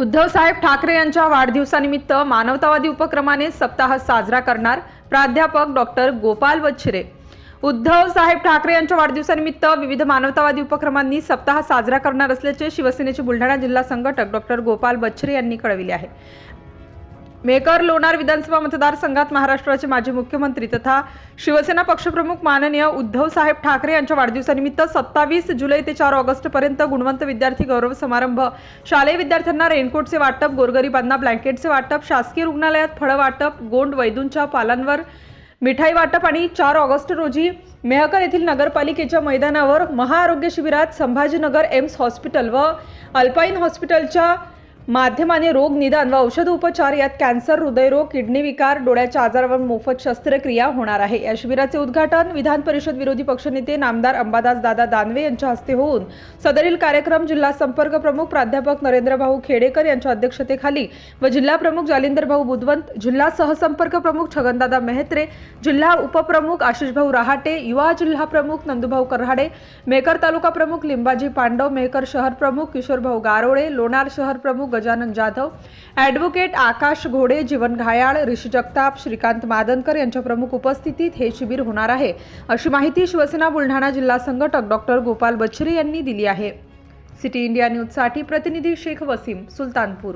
उद्धव साहेब ठाकरे यांच्या वाढदिवसानिमित्त मानवतावादी उपक्रमाने सप्ताह साजरा करणार प्राध्यापक डॉक्टर गोपाल वच्छिरे. उद्धव साहेब ठाकरे यांच्या वाढदिवसानिमित्त विविध मानवतावादी उपक्रमांनी सप्ताह साजरा करणार असल्याचे शिवसेनेचे बुलढाणा जिल्हा संघटक डॉक्टर गोपाल बच्छरे यांनी कळविले आहे. मेकर लोणार विधानसभा मतदारसंघात महाराष्ट्राचे माजी मुख्यमंत्री तथा शिवसेना पक्षप्रमुख माननीय उद्धव साहेब ठाकरे यांच्या वाढदिवसानिमित्त सत्तावीस जुलै ते चार ऑगस्टपर्यंत गुणवंत विद्यार्थी गौरव समारंभ. शालेय विद्यार्थ्यांना रेनकोटचे वाटप गोरगरिबांना ब्लँकेटचे वाटप शासकीय रुग्णालयात फळं वाटप गोंड वैदूंच्या पालांवर मिठाई वाटप आणि चार ऑगस्ट रोजी मेहकर येथील नगरपालिकेच्या मैदानावर महाआरोग्य शिबिरात संभाजीनगर एम्स हॉस्पिटल व अल्पाईन हॉस्पिटलच्या माध्यमाने रोग निदान व औषध उपचार यात कॅन्सर हृदयरोग किडनी विकार डोळ्याच्या आजारावर मोफत शस्त्रक्रिया होणार आहे. या शिबिराचे उद्घाटन विधान परिषद विरोधी पक्षनेते नामदार अंबादास दादा दानवे यांच्या हस्ते होऊन सदरील कार्यक्रम जिल्हा संपर्क प्रमुख प्राध्यापक नरेंद्रभाऊ खेडेकर यांच्या अध्यक्षतेखाली व जिल्हा प्रमुख जालिंदर भाऊ बुधवंत जिल्हा सहसंपर्क प्रमुख छगनदादा मेहत्रे जिल्हा उपप्रमुख आशिषभाऊ रहाटे युवा जिल्हा प्रमुख नंदुभाऊ कऱ्हाडे मेकर तालुका प्रमुख लिंबाजी पांडव मेकर शहर प्रमुख किशोरभाऊ गारोळे लोणार शहर प्रमुख गजानन जाधव ॲडव्होकेट आकाश घोडे जीवन घायाळ ऋषी जगताप श्रीकांत मादनकर यांच्या प्रमुख उपस्थितीत हे शिबिर होणार आहे. अशी माहिती शिवसेना बुलढाणा जिल्हा संघटक डॉक्टर गोपाल बच्छरे यांनी दिली आहे. सिटी इंडिया न्यूजसाठी प्रतिनिधी शेख वसीम सुलतानपूर.